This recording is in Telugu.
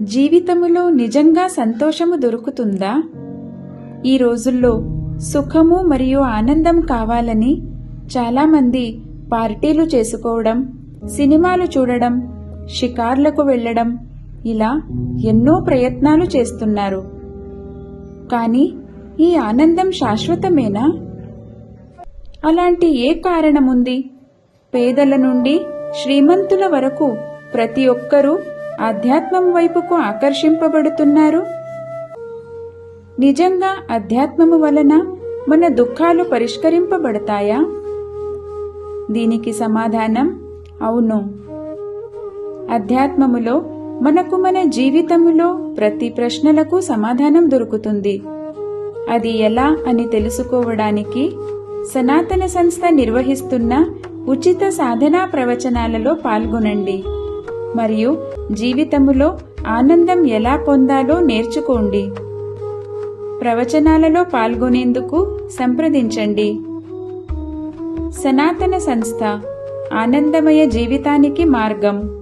జీవితములో నిజంగా సంతోషము దొరుకుతుందా? ఈ రోజుల్లో సుఖము మరియు ఆనందం కావాలని చాలామంది పార్టీలు చేసుకోవడం సినిమాలు చూడడం షికార్లకు వెళ్ళడం ఇలా ఎన్నో ప్రయత్నాలు చేస్తున్నారు. కానీ ఈ ఆనందం శాశ్వతమేనా? అలాంటి ఏ కారణముంది? పేదల నుండి శ్రీమంతుల వరకు ప్రతి ఒక్కరూ ఆధ్యాత్మం వైపుకు ఆకర్షింపబడుతున్నారు. నిజంగా అధ్యాత్మము వలన మన దుఃఖాలు పరిష్కరింపబడతాయా? దీనికి సమాధానం అవును. అధ్యాత్మములో మనకు మన జీవితములో ప్రతి ప్రశ్నలకు సమాధానం దొరుకుతుంది. అది ఎలా అని తెలుసుకోవడానికి సనాతన సంస్థ నిర్వహిస్తున్న ఉచిత సాధనా ప్రవచనాలలో పాల్గొనండి. మరియు జీవితములో ఆనందం ఎలా పొందాలో నేర్చుకోండి. ప్రవచనాలలో పాల్గొనేందుకు సంప్రదించండి. సనాతన సంస్థ ఆనందమయ జీవితానికి మార్గం.